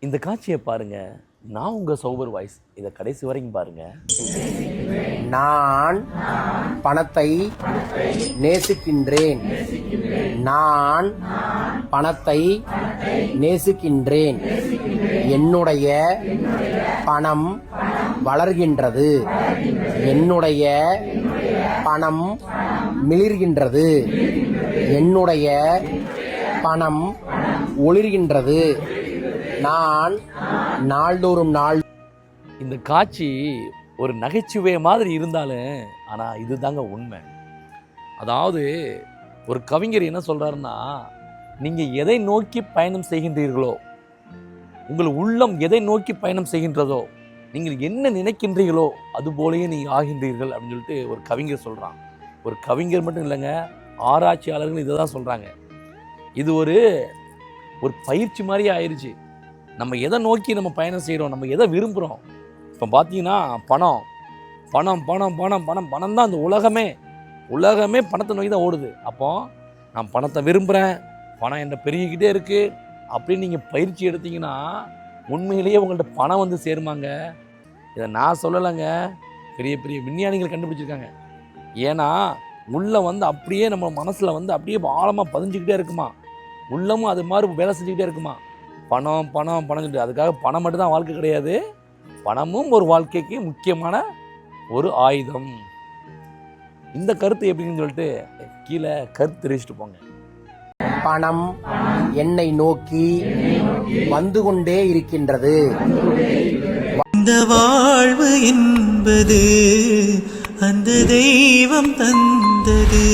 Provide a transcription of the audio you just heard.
இந்த காட்சியை பாருங்க. நான் உங்க சௌபர் வாய்ஸ் இதை கடைசி வரைக்கும் பாருங்க. நான் பணத்தை நேசிக்கின்றேன். நான் பணத்தை நேசிக்கின்றேன். என்னுடைய பணம் வளர்கின்றது. என்னுடைய பணம் மிளிர்கின்றது. என்னுடைய பணம் ஒளிர்கின்றது. நான் நாள்தோறும் நாள் இந்த காட்சி ஒரு நகைச்சுவை மாதிரி இருந்தாலும் ஆனால் இதுதாங்க உண்மை. அதாவது ஒரு கவிஞர் என்ன சொல்கிறாருன்னா நீங்கள் எதை நோக்கி பயணம் செய்கின்றீர்களோ உங்கள் உள்ளம் எதை நோக்கி பயணம் செய்கின்றதோ நீங்கள் என்ன நினைக்கின்றீர்களோ அது போலயே நீங்கள் ஆகின்றீர்கள் அப்படின்னு சொல்லிட்டு ஒரு கவிஞர் சொல்கிறான் ஒரு கவிஞர் மட்டும் இல்லைங்க ஆராய்ச்சியாளர்கள் இதை தான் சொல்கிறாங்க இது ஒரு ஒரு பயிற்சி மாதிரி ஆயிடுச்சு நம்ம எதை நோக்கி நம்ம பயணம் செய்கிறோம் நம்ம எதை விரும்புகிறோம் இப்போ பார்த்தீங்கன்னா பணம். பணம் பணம் பணம் பணம் பணம் தான் இந்த உலகமே. உலகமே பணத்தை நோக்கி தான் ஓடுது. அப்போ நான் பணத்தை விரும்புகிறேன் பணம் என்ன பெருகிக்கிட்டே இருக்குது அப்படின்னு நீங்கள் பயிற்சி எடுத்தீங்கன்னா உண்மையிலேயே உங்கள்கிட்ட பணம் வந்து சேருமாங்க. இதை நான் சொல்லலைங்க. பெரிய பெரிய விஞ்ஞானிகள் கண்டுபிடிச்சிருக்காங்க. ஏன்னா உள்ளே வந்து அப்படியே நம்ம மனசில் வந்து அப்படியே ஆழமாக பதிஞ்சுக்கிட்டே இருக்குமா? உள்ளமும் அது மாதிரி வேலை செஞ்சுக்கிட்டே இருக்குமா? பணம் பணம் பணம் சொல்லிட்டு. அதுக்காக பணம் மட்டும் தான் வாழ்க்கை கிடையாது. பணமும் ஒரு வாழ்க்கைக்கு முக்கியமான ஒரு ஆயுதம். இந்த கருத்து எப்படின்னு சொல்லிட்டு கீழே கருத்து தெரிவிச்சுட்டு போங்க. பணம் என்னை நோக்கி வந்து கொண்டே இருக்கின்றது. இந்த வாழ்வு என்பது அந்த தெய்வம் தந்தது.